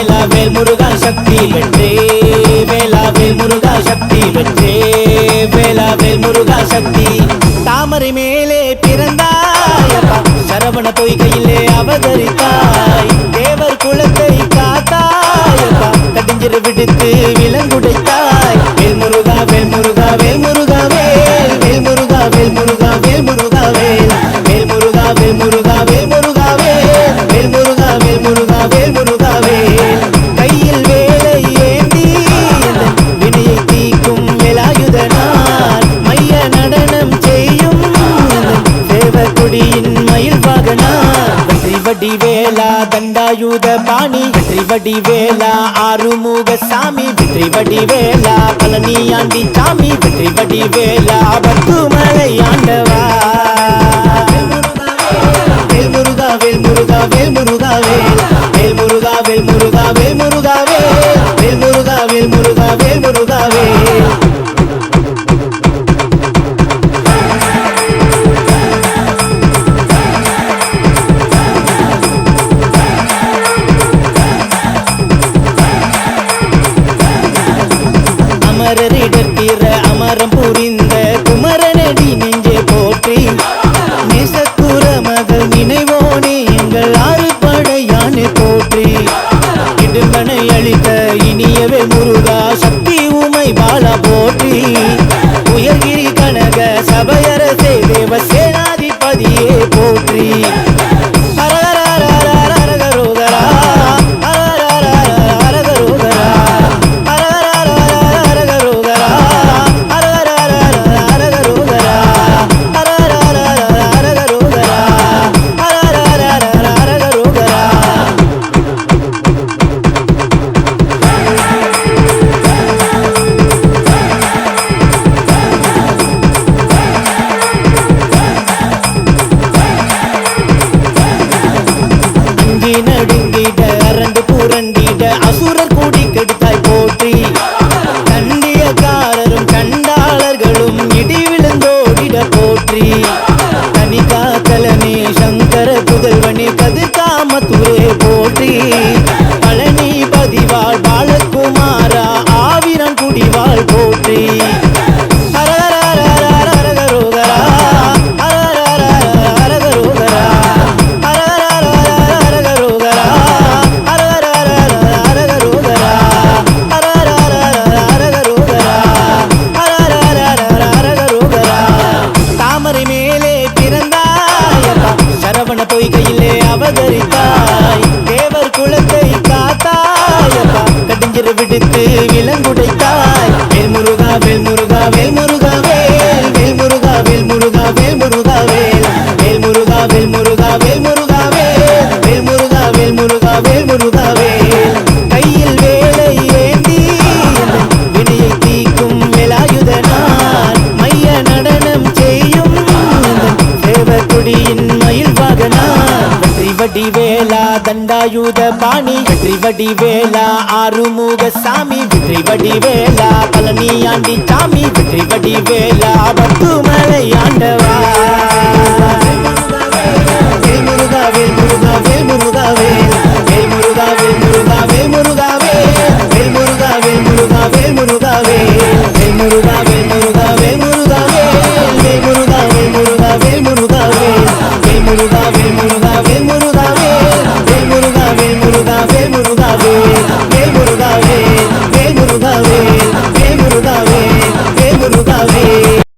சக்தி வெற்றே வேலாவேல் முருகா சக்தி வெற்றே வேலாவேல் முருகா சக்தி. தாமரை மேலே பிறந்தாய் சரவண பொய்கையிலே அவதரித்தாய் தேவர் குலத்தை காத்தாய் கடிஞ்சிரு விடுத்து வேலா தண்டாயுத பாணி வெற்றி வடி வேலா ஆறுமுக சாமி வெற்றி வடி வேலா பழனி ஆண்டி சாமி வெற்றி வடி வேலா பத்துமலை ஆண்டவா. வேல் முருகா வேல் முருகா வேல் முருகா வேல் முருகா வேல் முருகா வேல் முருகா வேல் மகள் நினைவோனே எங்கள் ஆறு படையானே போற்றி. இடுமனை அளித்த இனியவே முருகா சக்தி உமை பாலா போற்றி. கொடியின் மயில் வாகனா? வெற்றி வடி வேலா தண்டாயுத பாணி. வெற்றி வடி வேலா ஆறுமுக சாமி. வெற்றி வடி வேலா பழனி ஆண்டி சாமி. வெற்றி வடி வேலா பத்துமலை ஆண்டவா.